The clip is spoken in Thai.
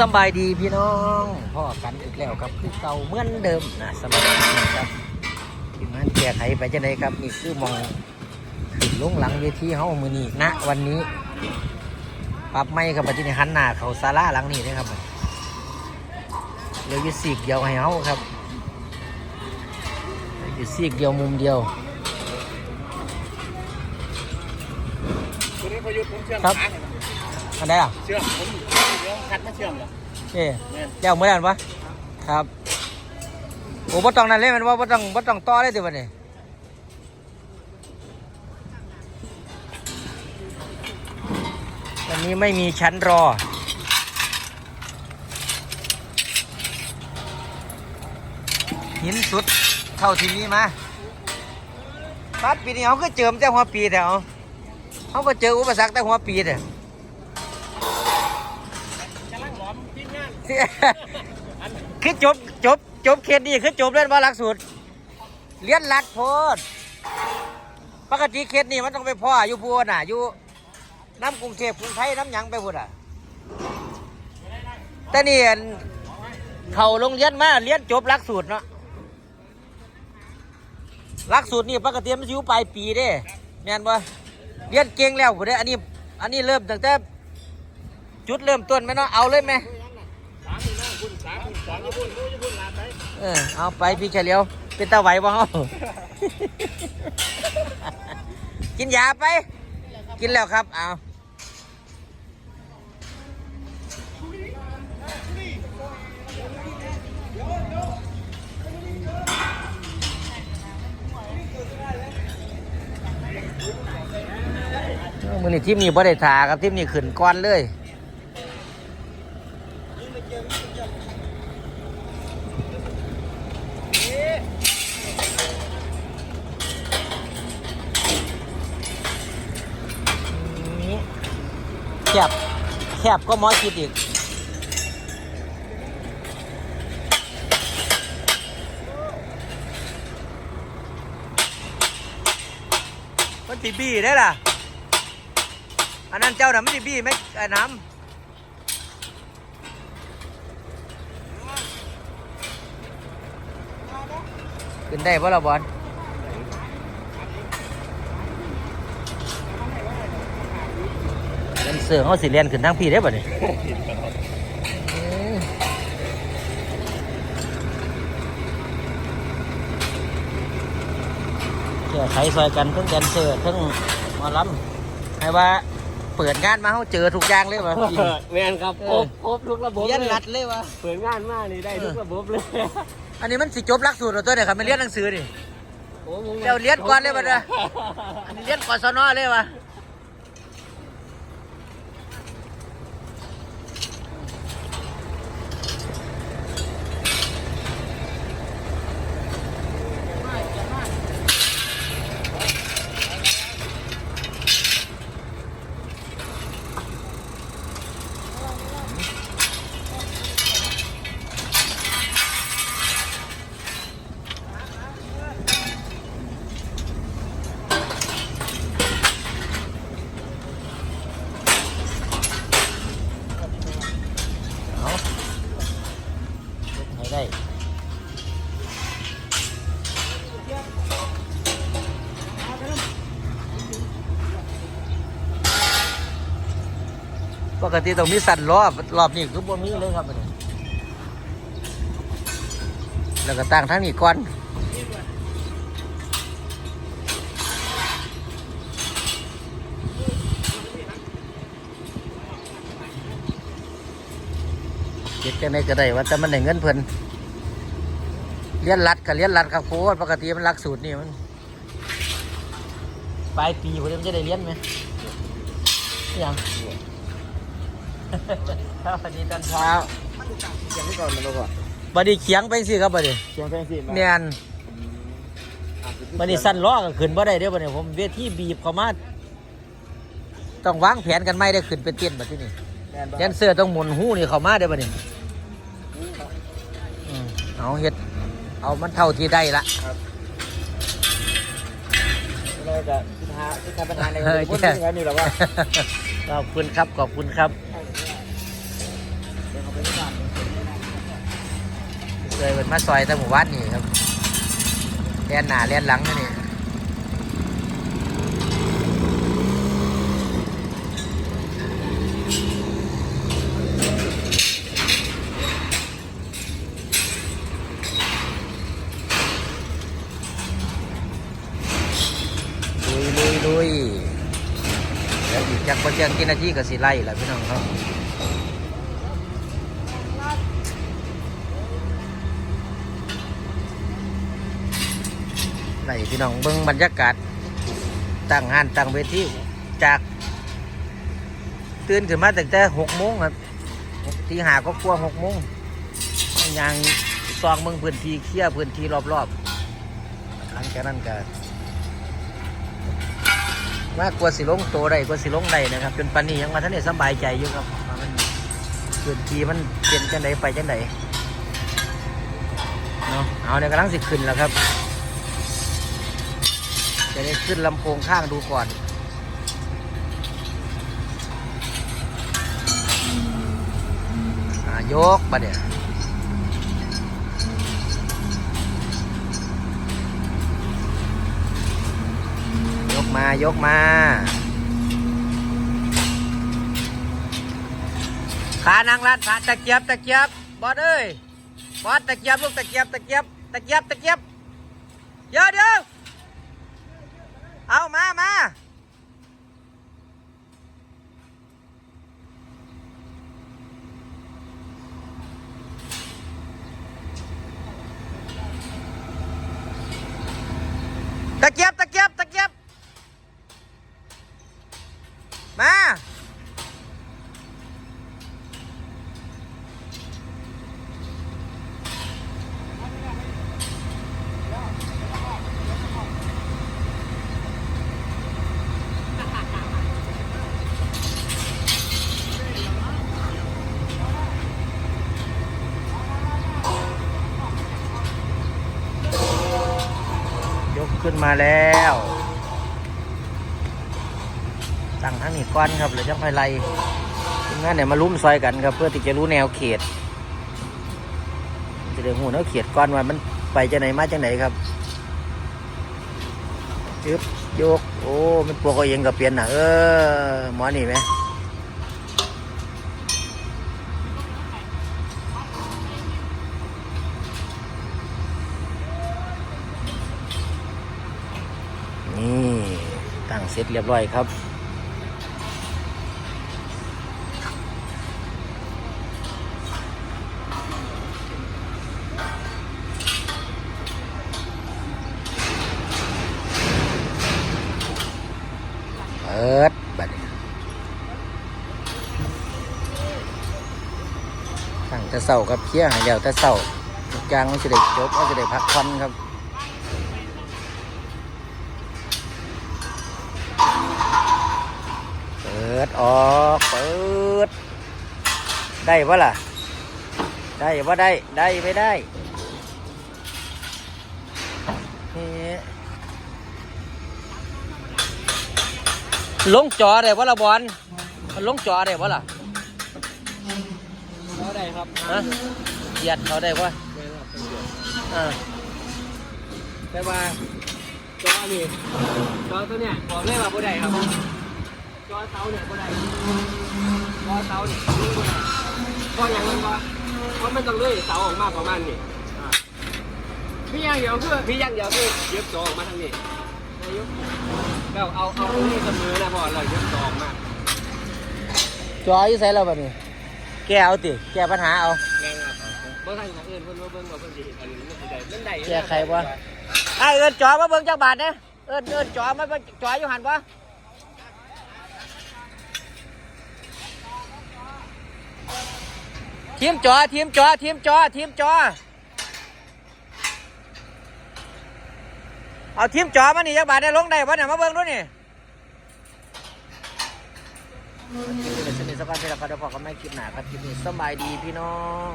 สำบายดีพี่น้องพ่อกันอีกแล้วครับคือเก่าเหมือนเดิมนะสำหรับวันนี้ครับทีมงานแก้ไขไปจะได้ครับนี่คือมองขึ้นลงหลังเวทีเฮามือนี้ณวันนี้ ปรับไม่ครับปัจจุบันหันหน้าเขาศาลาหลังนี้นะครับเหลืออยู่สีกเดียวให้เฮาครับเหลืออยู่สีกเดียวมุมเดียวคุณนี้พยุทธ์ผมเชื่อมครับขาเนี่ย อันไหนอะเชื่อมผมเดี๋ยวคัดมาเชื่อมเหรอเอ๊ะเนี่ยเดี๋ยวเมื่อไหร่วะครับโอ้บ่ต้องนั่นเลยแมันว่าบ่ต้องบ่ต้องต่อเลยติวันนี้วันนี้ไม่มีชั้นรอ หินสุดเท่าที่มีมาปัดปีนี้เขาก็เจิมแต่หัวปีแต่เอาเขาก็เจออุปสรรคแต่หัวปีแต่ คือจบจบจบเขตนี้คือจบเล่นว่าหลักสูตรเรียนรัดโพดปกติเขตนี้มันต้องไปพ่ออยู่พูนน่ะอยู่น้ำกรุงเทพกรุงไทยน้ำหยังไปพูดอะแต่นี่เขาโรงเรียนมาเรียนจบหลักสูตรเนาะหลักสูตรนี่ปกติมันอยู่ปลายปีเด้แม่นบ่เรียนเก่งแล้วผู้ใดอันนี้ อันนี้เริ่มตั้งแต่จุดเริ่มต้นไหมเนาะเอาเลยไหม เออเอาไปพี่เฉลียวเป็นตาไหวบ่เฮากินยาไป กินแล้วครับเอามือนี้ทีมนี้บ่ได้ทาครับทีมนี้ขึ้นก้อนเลย แคบแคบก็มอคิดอีกมันติบี้ได้ล่ะ อันนั้นเจ้าน่ะมันติบี้ไหมไอ้น้ำขึ้นได้ป่ะล่ะบอล เล่นเสือเขาสิเรียนขึ้นทั้งพี่ได้ป่ะเนี่ยแก้ไขซอยกันทั้งแดนเซอร์ทั้งหมอลำให้ว่าเปิดงานมาเขาเจอทุกอย่างเลยวะแมนครับครบครบทุกระบบเรียนรัดเลยวะเปิดงานมานี่ได้ทุกระบบเลย อันนี้มันสิจบหลักสูตรตัวเนี่ยครับไมันเรียนหนังสือนี่โอ้ผมเดี๋ยวเรียนก่อนเลยบัดเนี่ยอันนี้เรียนกศนเลยวะ กติต้องมีสั่นรอบรอบนี้คือบ่มีเลยครับอันนี้แล้วก็ตั้งทั้งนี้ก่อนเก็บจังไดก็ได้ว่าแต่มันได้เงินเพิ่นเรียนรัดกับเรียนรัดครับโค้ดปกติมันหลักสูตรนี่มันปลายปีคนมันจะได้เรียนไหมยังครับ สวัสดีตอนเช้ายังไม่ก่อนมันแล้วก่อนบัดนี้เขียงไปสิครับบัดนี้เชียงแพงสิเนียนบัดนี้สั้นล้อก็ขึ้นบ่ได้เด้อบัดนี้ผมเวทีบีบเข้ามาต้องวางแผนกันไม่ได้ขึ้นเป็นเตี้ยนบัดที่นี่แดนเซอร์ต้องหมุนหูนี่เข้ามาเด้อบัดนี้อืมเอาเฮ็ดเอามันเท่าที่ได้ละเราจะพิธาพิธาประธานในเออพูดใช่ถึงกันอยู่แล้วว่า ขอบคุณครับ ขอบคุณครับเคยเป็นมาซอยตะหมู่บ้านี่ครับเล่นหนาเล่นหลังนี่ กจักประเจียงกินนาทีก็สิไล่แล้วพี่น้องครับไหนพี่น้องเบิ่งบรรยากาศตั้งงานตั้งเวทีจากตื่นขึ้นมาตั้งแต่หกโมงครับทีหาก็กลัวหกโมงยังซองเมืองพื้นที่เคลียร์พื้นที่รอบๆหลังจากนั้นก็ ว่ากลัวสิลงโตได้กลัวสิลงได้นะครับ จนปันนี้ยังมาท่านได้สบายใจอยู่ครับมันพื้นทีมันเปลี่ยนจังไดไปจังไดเนาะเอาเนี่ยกำลังสิขึ้นแล้วครับ จะได้ขึ้นลำโพงข้างดูก่อนอยกมาเนี่ย มายกมา ขานางลาดขาตะเกียบตะเกียบบอสเอ้ยบอสตะเกียบลูกตะเกียบตะเกียบตะเกียบตะเกียบเดี๋ยวเดี๋ยวเอามามา ขึ้นมาแล้ว ตั้งทั้งนี้ก้อนครับเดี๋ยวจะค่อยไล่ทีมงานเนี่ยมาลุ้มซอยกันครับ เพื่อที่จะรู้แนวเขตจะได้หูแนวเขตก้อนว่ามันไปจะไหนมาจะไหนครับจึ๊บยก โอ้ มันปวกเอาเองกับเปลี่ยนน่ะเออหมอนี่ไหม เสร็จเรียบร้อยครับเปิดบัดตั้งแต่เสาครับเพี้ยหายเดียวแต่เสาทุกอย่างมันจะได้จบมันจะได้พักผ่อนครับ ปิดออกเปิด ได้ปะล่ะ ได้ปะได้ได้ไม่ได้นี่ลงจอได้ปะล่ะบอลมันลงจอได้ปะล่ะเขาได้ครับฮะเหยียดเขาได้ปะอ่าแต่ว่าจอนี่จอตัวเนี้ยบอกเลยว่าบ่ได้ครับ จอเสาเนี่ยบ่ได้จอเสาเนี่ยบ่ได้เพราะอย่างนั้นก็เพราะมันต้องเลื่อยเสาออกมาประมาณนี้อ่าพี่อย่างเดียวคือพี่อย่างเดียวคือเย็บจอออกมาทางนี้นายกเราเอาเอาตรงนี้เสมอนะพอเราเย็บจอออกมาจออยู่ใส่แล้วบัดนี้แก้เอาติแก้ปัญหาเอาแรงครับเบิ่งทางทางอื่นเพิ่นว่าเบิ่งว่าเพิ่นสิเห็นอันนี้มันสิได้มันได้อยู่นะแก้ไขบ่ไอ้เอินจอมาเบิ่งจักบาทเนี่ยเอินเอินจอมาเบิ่งจออยู่หันป ทีมจอทีมจอทีมจอทีมจอเอาทีมจอมานี่จักบาทได้ลงได้ปะเนี่ยมาเบิ้งด้วยนี่คลิปนี้เดี๋ยวสนิทสักวันเดี๋ยวเราก็ได้พอกันไม่คลิปหนาครับคลิปนี้สบายดีพี่น้อง